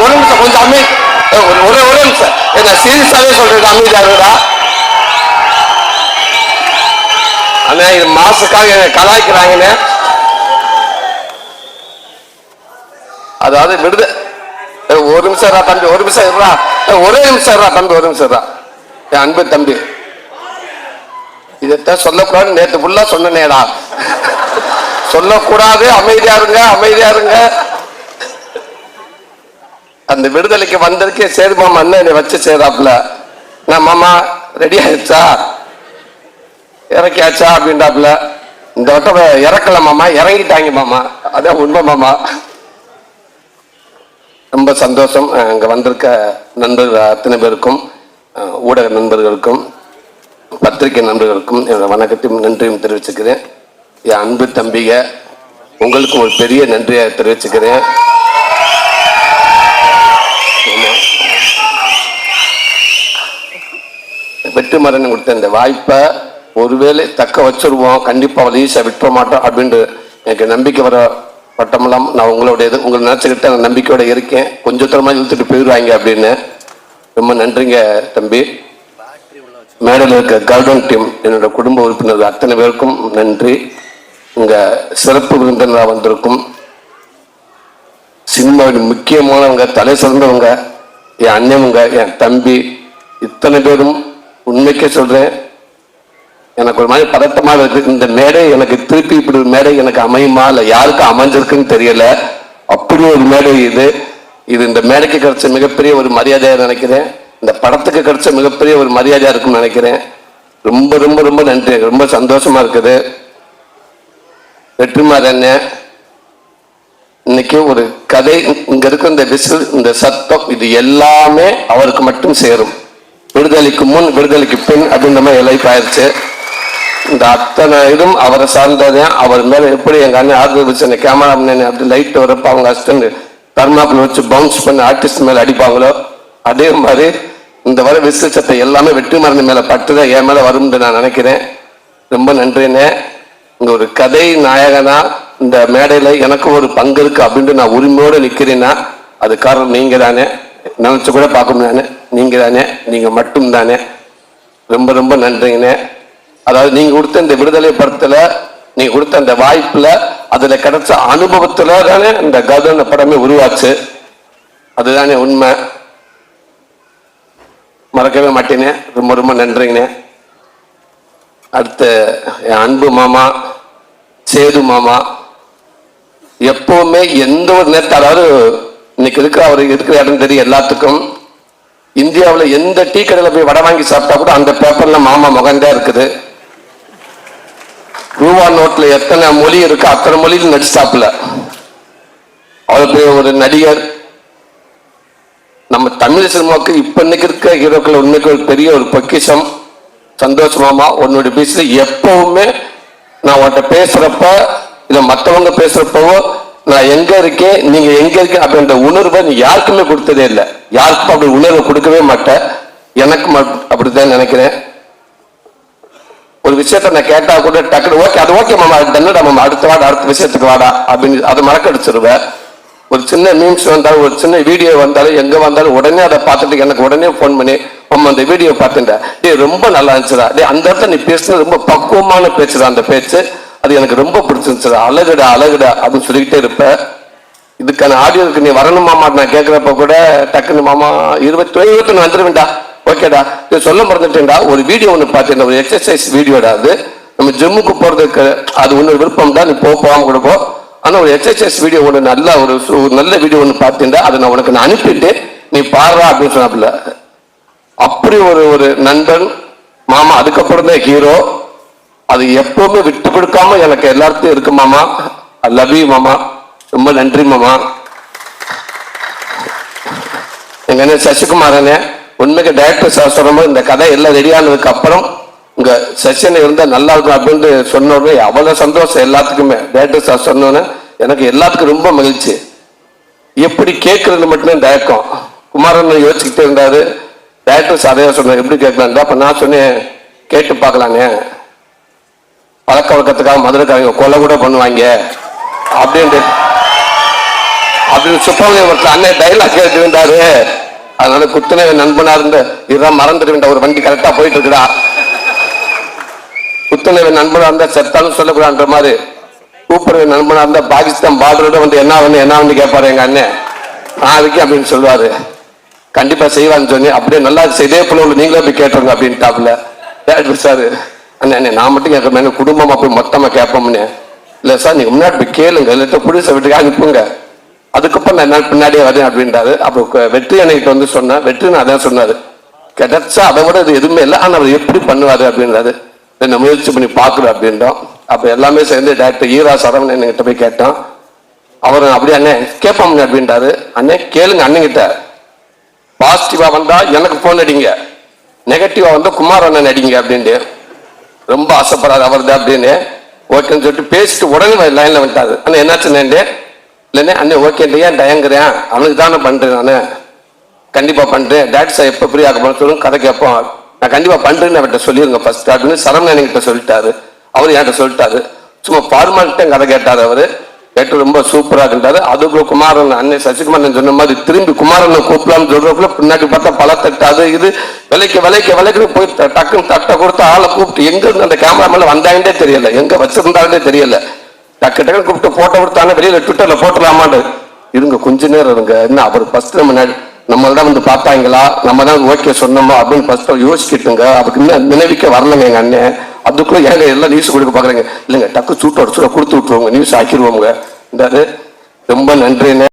ஒரு நிமிஷம் கொஞ்சம் அமை ஏய், ஒரு நிமிஷம். என்ன சீரியஸாவே சொல்றது அமைதியா இருக்குடா அண்ணா இது மாசுக்காக என்னை கலாய்க்கிறாங்கண்ணே. அதாவது விடுத ஒரு நிமிஷம் இருடா தம்பி ஒரு நிமிஷம் இருடா. ஒரே நிமிஷம் இருடா தம்பி ஒரு நிமிஷம் இருடா. என் அன்பு தம்பி. இதைத்தான் சொல்லக்கூடாது நேற்று ஃபுல்லா சொன்னேடா சொல்லக்கூடாது அமைதியா இருங்க அமைதியா இருங்க. அந்த விடுதலைக்கு வந்திருக்கே சரி மாமா அண்ணன் என்னை வச்சு சேராப்புல நான் மாமா ரெடி ஆயிடுச்சா? இறக்கியாச்சா? அப்படின்றாப்புல. இந்த வட்டம் இறக்கல மாமா. இறங்கிட்டாங்க மாமா. அதான் உண்மை மாமா. ரொம்ப சந்தோஷம். அங்கே வந்திருக்க நண்பர்கள் அத்தனை பேருக்கும் ஊடக நண்பர்களுக்கும் பத்திரிகை நண்பர்களுக்கும் என்னோட வணக்கத்தையும் நன்றியும் தெரிவிச்சுக்கிறேன். என் அன்பு தம்பிக உங்களுக்கும் ஒரு பெரிய நன்றியை தெரிவிச்சுக்கிறேன். வெற்றிமாறன் கொடுத்த இந்த வாய்ப்பை ஒருவேளை தக்க வச்சிருவோம். கண்டிப்பாக அவளை ஈஸியாக விட்டுற மாட்டோம் அப்படின்ட்டு எனக்கு நம்பிக்கை வர பட்டமெல்லாம் நான் உங்களுடைய இது உங்களை நினைச்சுக்கிட்டு நான் நம்பிக்கையோட இருக்கேன். கொஞ்சம் தூரமாக இழுத்துட்டு போயிடுவாங்க அப்படின்னு. ரொம்ப நன்றிங்க தம்பி. மேடையில் இருக்க கார்டன் டீம் என்னோட குடும்ப உறுப்பினர்கள் அத்தனை பேருக்கும் நன்றி. உங்கள் சிறப்பு விருந்தினராக வந்திருக்கும் சினிமாவின் முக்கியமானவங்க தலை சிறந்தவங்க என் அண்ணனுங்க என் தம்பி இத்தனை பேரும் உண்மைக்கே சொல்றேன். எனக்கு ஒரு மாதிரி பதட்டமாக இருக்கு. இந்த மேடை எனக்கு திருப்பி இப்படி ஒரு மேடை எனக்கு அமையுமா? இல்லை யாருக்கு அமைஞ்சிருக்குன்னு தெரியல. அப்படி ஒரு மேடை இது. இது இந்த மேடைக்கு கிடைச்ச மிகப்பெரிய ஒரு மரியாதையாக நினைக்கிறேன். இந்த படத்துக்கு கிடைச்ச மிகப்பெரிய ஒரு மரியாதையாக இருக்கும்னு நினைக்கிறேன். ரொம்ப ரொம்ப ரொம்ப நன்றி. ரொம்ப சந்தோஷமா இருக்குது. வெற்றிமாறன் அண்ணன் இன்னைக்கு ஒரு கதை இங்க இருக்க. இந்த விசில் இந்த சத்தம் இது எல்லாமே அவருக்கு மட்டும் சேரும். விடுதலைக்கு முன் விடுதலைக்கு பின் அப்படின்ற மாதிரி லைஃப் ஆயிடுச்சு இந்த அத்தனை இதுவும் அவரை சார்ந்ததே அவர் மேலே எப்படி எங்கள் அண்ணன் ஆறுதல் வச்சு அந்த கேமரா அப்படி லைட் வரப்போ அவங்க ஹஸ்பண்ட் தர்மாப்பில் வச்சு பவுன்ஸ் பண்ணி ஆர்டிஸ்ட் மேலே அடிப்பாங்களோ? அதே மாதிரி இந்த வர விசில் எல்லாமே வெற்றி மருந்து மேல பட்டுதான் என் மேலே வரும்னு நான் நினைக்கிறேன். ரொம்ப நன்றிண்ணே. இங்கே ஒரு கதை நாயகனா இந்த மேடையில் எனக்கு ஒரு பங்கு இருக்குது அப்படின்ட்டு நான் உரிமையோடு நிற்கிறேன்னா அது காரணம் நீங்க தானே நினச்சி கூட பார்க்கணும் நான். நீங்க தானே நீங்க மட்டும் தானே ரொம்ப ரொம்ப நன்றிங்கண்ணே. அதாவது நீங்க கொடுத்த இந்த விடுதலை படத்துல நீங்க கொடுத்த அந்த வாய்ப்புல அதுல கிடைச்ச அனுபவத்தில் தானே இந்த கதன படமே உருவாச்சு. அதுதானே உண்மை. மறக்கவே மாட்டேனே. ரொம்ப ரொம்ப நன்றிங்கண்ணே. அடுத்து என் அன்பு மாமா சேது மாமா. எப்பவுமே எந்த ஒரு நேரத்தை அதாவது இன்னைக்கு இருக்கிற அவர் இருக்கிற இடம் தெரியும் எல்லாத்துக்கும். இந்தியாவில் எந்த டீ கடையில் போய் வடை வாங்கி சாப்பிட்டா கூட அந்த பேப்பரில் மாமா முகம்தான் இருக்குது. ரூபா நோட்டில் எத்தனை மொழி இருக்கோ அத்தனை மொழியில் நடிச்சாப்புல அவர் பெரிய ஒரு நடிகர். நம்ம தமிழ் சினிமாவுக்கு இப்போ இன்னைக்கு இருக்க ஹீரோக்கள் உண்மைக்கு ஒரு பெரிய ஒரு பொக்கிஷம். சந்தோஷமாமா உன்னுடைய பேசுகிற எப்பவுமே நான் உன்கிட்ட பேசுகிறப்ப இல்லை மற்றவங்க பேசுகிறப்பவோ நான் எங்க இருக்கேன் நீங்க எங்க இருக்கேன் அப்படின்ற உணர்வை நீ யாருக்குமே கொடுத்ததே இல்லை. யாருக்கும் அப்படி உணர்வை கொடுக்கவே மாட்டேன். எனக்கு மட்- அப்படிதான் நினைக்கிறேன். ஒரு விஷயத்த நான் கேட்டா கூட டக்குனு ஓகே அது ஓகே மாமா அது என்னடா மாமா அடுத்த வாடா அடுத்த விஷயத்துக்கு வாடா அப்படின்னு அதை மறக்கடிச்சிருவேன். ஒரு சின்ன மீம்ஸ் வந்தாலும் ஒரு சின்ன வீடியோ வந்தாலும் எங்க வந்தாலும் உடனே அதை பார்த்துட்டு எனக்கு உடனே ஃபோன் பண்ணி மாமா அந்த வீடியோ பார்த்துட்டேன். டேய் ரொம்ப நல்லா இருந்துச்சுடா. டேய் அந்த இடத்துல நீ பேசுனது ரொம்ப பக்குவமான பேச்சுடா அந்த பேச்சு. அது எனக்கு ரொம்ப பிடிச்சிருந்துச்சு. அழகுடா அழகுடா அப்படின்னு சொல்லிக்கிட்டே இருப்பேன் இதுக்கான ஆடியோக்கு நீ வரணும் மாமா நான் கேட்குறப்ப கூட டக்குன்னு மாமா இருபத்தி இருபத்தொன்னு வந்துருவேன்டா. ஓகேடா. இது சொல்ல மறந்துட்டேன்டா. ஒரு வீடியோ ஒன்று பார்த்தேன் ஒரு எக்ஸசைஸ் வீடியோடா அது. நம்ம ஜிம்முக்கு போகிறதுக்கு அது ஒன்று விருப்பம் தான் நீ போ போகாம கொடுப்போம் ஆனால் ஒரு எக்ஸசைஸ் வீடியோ ஒன்று நல்ல ஒரு சு- ஒரு நல்ல வீடியோ ஒன்று பார்த்தேன்டா அதை நான் உனக்கு நான் அனுப்பிட்டு நீ பாடுறா அப்படின்னு சொன்னாப்புல. அப்படி ஒரு ஒரு நண்பன் மாமா அதுக்கப்புறம் தான் ஹீரோ அது எப்பவுமே விட்டு கொடுக்காம எனக்கு எல்லாத்தையும் இருக்கு மாமா. ஐ லவ் யூ மாமா. ரொம்ப நன்றி மாமா. எங்க அண்ணன் சசிகுமார் உண்மைக்கு டைரக்டர் சார் சொல்லும்போது இந்த கதை எல்லாம் ரெடியானதுக்கு அப்புறம் உங்க செஷன் இருந்தா நல்லா இருக்கும் அப்படின்னு சொன்ன உடனே அவ்வளவு சந்தோஷம் எல்லாத்துக்குமே. டைரக்டர் சார் சொன்னோன்னே எனக்கு எல்லாத்துக்கும் ரொம்ப மகிழ்ச்சி. எப்படி கேட்கறது மட்டும்தான் தயக்கம் குமாரன் யோசிச்சுக்கிட்டே இருந்தாரு. டைரக்டர் சார் சொன்னார். எப்படி கேட்கலான்டா அப்ப நான் சொன்னேன். கேட்டு பார்க்கலாங்க பழக்க வழக்கத்துக்காக மதுரைக்காரங்க கொலை கூட பண்ணுவாங்க. அப்படின்ட்டு அப்படின்னு சுப்பிரமணியம் ஒருத்தர் அண்ணன் டைலாக் எழுதிருந்தாரு அதனால குத்துனவே நண்பனா இருந்து இதுதான் மறந்துடுவேன் ஒரு வண்டி கரெக்டா போயிட்டு இருக்குடா குத்துனவே நண்பனா இருந்தா செத்தாலும் சொல்லக்கூடாதுன்ற மாதிரி கூப்பிடுற நண்பனா இருந்தா பாகிஸ்தான் பார்டரோட வந்து என்ன வந்து என்ன வந்து கேட்பாரு எங்க அண்ணன் நாளைக்கு அப்படின்னு சொல்லுவாரு. கண்டிப்பா செய்வான்னு சொன்னி அப்படியே நல்லா இருக்கு. இதே போல நீங்களே போய் கேட்டுருங்க அப்படின்ட்டாப்ல டேரக்டர் சார் அண்ணே அண்ணே, நான் மட்டும் கேட்க மேலே குடும்பமா போய் மொத்தமா கேட்போம்னு. இல்ல சார் நீங்க முன்னாடி போய் கேளுங்க. இல்லாட்ட புடிச வீட்டுக்கு அனுப்புங்க. அதுக்கப்புறம் நான் நாள் பின்னாடியே வரேன் அப்படின்றாரு. அப்போ வெற்றி அணைகிட்ட வந்து சொன்னேன் வெற்றி நான் அதான் சொன்னாரு. கிடைச்சா அதை விட இது எதுவுமே இல்லை. ஆனால் அவர் எப்படி பண்ணுவாரு? அப்படின்றாரு. என்ன முயற்சி பண்ணி பார்க்குறோம் அப்படின்றோம். அப்போ எல்லாமே சேர்ந்து டேரக்டர் ஈரா சரவணன் என்கிட்ட போய் கேட்டோம். அவர் அப்படியே அண்ணே கேட்போம் அப்படின்றாரு. அண்ணே கேளுங்க அண்ணங்கிட்ட பாசிட்டிவா வந்தா எனக்கு போன் அடிங்க. நெகட்டிவா வந்தா குமார் அண்ணன் அடிங்க அப்படின்ட்டு. ரொம்ப ஆசைப்படாது அவர் தான் அப்படின்னு ஓகேன்னு சொல்லிட்டு பேசிட்டு உடனே லைன்ல வந்துட்டாரு. ஆனால் என்னாச்சுன்னு இல்லைண்ணே அண்ணே ஓகே ஏன் டயங்குறேன் அவனுக்கு தானே பண்றேன் நான். கண்டிப்பா பண்றேன். டேட் சார் எப்போ ஃப்ரீ ஆக போன சொல்லுங்க கதை கேட்போம். நான் கண்டிப்பா பண்றேன்னு அவர்கிட்ட சொல்லிருங்க ஃபர்ஸ்ட் அப்படின்னு சரவணன் கிட்ட சொல்லிட்டாரு. அவர் என்கிட்ட சொல்லிட்டாரு. சும்மா ஃபார்மாலிட்ட கதை கேட்டார் அவரு. கேட்டு ரொம்ப சூப்பராக இருந்தாரு. அதுக்குள்ள குமாரன் அண்ணன் சசிகுமாரன் சொன்ன மாதிரி திரும்பி குமாரனை கூப்பிடலாம்னு சொல்றதுக்குள்ள பின்னாடி பார்த்தா பல தட்டு அது இது. விலைக்கு விலைக்கு விலைக்கு போய் டக்குன்னு தட்டை கொடுத்து ஆளை கூப்பிட்டு எங்க இருந்து அந்த கேமரா மேல வந்தாங்கன்னே தெரியல. எங்க வச்சிருந்தாங்கன்னே தெரியல. டக்கு டக்குன்னு கூப்பிட்டு போட்டோ கொடுத்தாங்க. வெளியில ட்விட்டர்ல போட்டுலாமான்னு இருங்க கொஞ்ச நேரம் இருங்க. என்ன அவர் ஃபர்ஸ்ட் நம்ம ந- நம்மள்தான் வந்து பார்த்தாங்களா? நம்ம தான் ஓகே சொன்னோமா அப்படின்னு ஃபர்ஸ்ட் யோசிக்கிட்டுங்க. அவருக்கு இன்னும் நினைவிக்க வரலங்க எங்க அண்ணன். அதுக்குள்ள ஏங்க எல்லாம் நியூஸ் கொடுக்க பாக்குறேங்க இல்லைங்க டக்கு சூட்டோட சூட கொடுத்து விட்டுருவோங்க நியூஸ் ஆக்கிடுவோங்க இந்த ரொம்ப நன்றிண்ணே